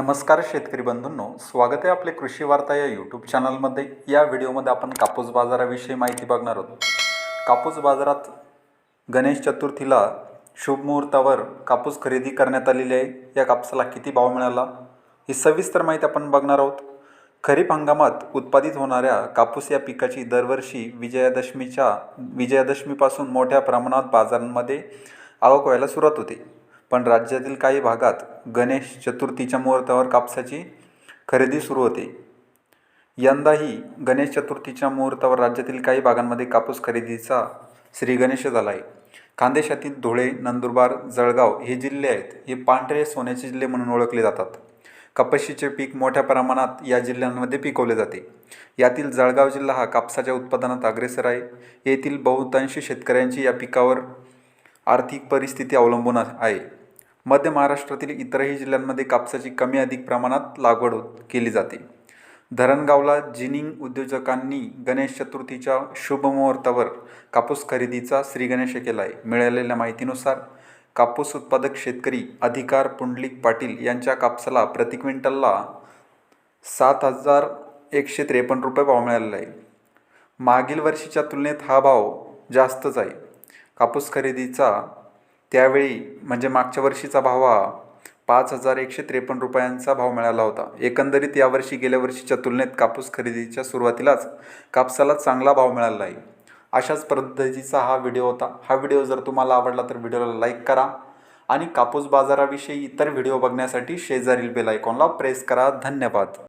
नमस्कार शेतकरी बंधूंनो स्वागत आहे आपले कृषी वार्ता या यूट्यूब चॅनलमध्ये या व्हिडिओमध्ये आपण कापूस बाजाराविषयी माहिती बघणार आहोत. कापूस बाजारात गणेश चतुर्थीला शुभ मुहूर्तावर कापूस खरेदी करण्यात आलेली आहे. या कापसाला किती भाव मिळाला ही सविस्तर माहिती आपण बघणार आहोत. खरीप हंगामात उत्पादित होणाऱ्या कापूस या पिकाची दरवर्षी विजयादशमीच्या विजयादशमीपासून मोठ्या प्रमाणात बाजारांमध्ये आवक व्हायला सुरुवात होते. पण राज्यातील काही भागात गणेश चतुर्थीच्या मुहूर्तावर कापसाची खरेदी सुरू होते. यंदाही गणेश चतुर्थीच्या मुहूर्तावर राज्यातील काही भागांमध्ये कापूस खरेदीचा श्रीगणेश झाला आहे खानदेशातील धुळे नंदुरबार जळगाव हे जिल्हे आहेत. हे पांढरे सोन्याचे जिल्हे म्हणून ओळखले जातात. कपाशीचे पीक मोठ्या प्रमाणात या जिल्ह्यांमध्ये पिकवले जाते. यातील जळगाव जिल्हा हा कापसाच्या उत्पादनात अग्रेसर आहे. येथील बहुतांशी शेतकऱ्यांची या पिकावर आर्थिक परिस्थिती अवलंबून आहे. मध्य महाराष्ट्रातील इतरही जिल्ह्यांमध्ये कापसाची कमी अधिक प्रमाणात लागवड होत केली जाते. धरणगावला जिनिंग उद्योजकांनी गणेश चतुर्थीच्या शुभ मुहूर्तावर कापूस खरेदीचा श्रीगणेश केला आहे मिळालेल्या माहितीनुसार कापूस उत्पादक शेतकरी अधिकार पुंडलिक पाटील यांच्या कापसाला प्रति क्विंटलला सात हजार एकशे त्रेपन्न रुपये भाव मिळालेला आहे. मागील वर्षीच्या तुलनेत हा भाव जास्तच आहे. कापूस खरेदीचा त्यावेळी म्हणजे मागच्या वर्षीचा भाव हा पाच हजार एकशे त्रेपन्न रुपयांचा भाव मिळाला होता. एकंदरीत यावर्षी गेल्या वर्षीच्या तुलनेत कापूस खरेदीच्या सुरुवातीलाच कापसाला चांगला भाव मिळाला आहे. अशाच पद्धतीचा हा व्हिडिओ होता. हा व्हिडिओ जर तुम्हाला आवडला तर व्हिडिओला लाईक करा आणि कापूस बाजाराविषयी इतर व्हिडिओ बघण्यासाठी शेजारील बेल आयकॉनला प्रेस करा. धन्यवाद.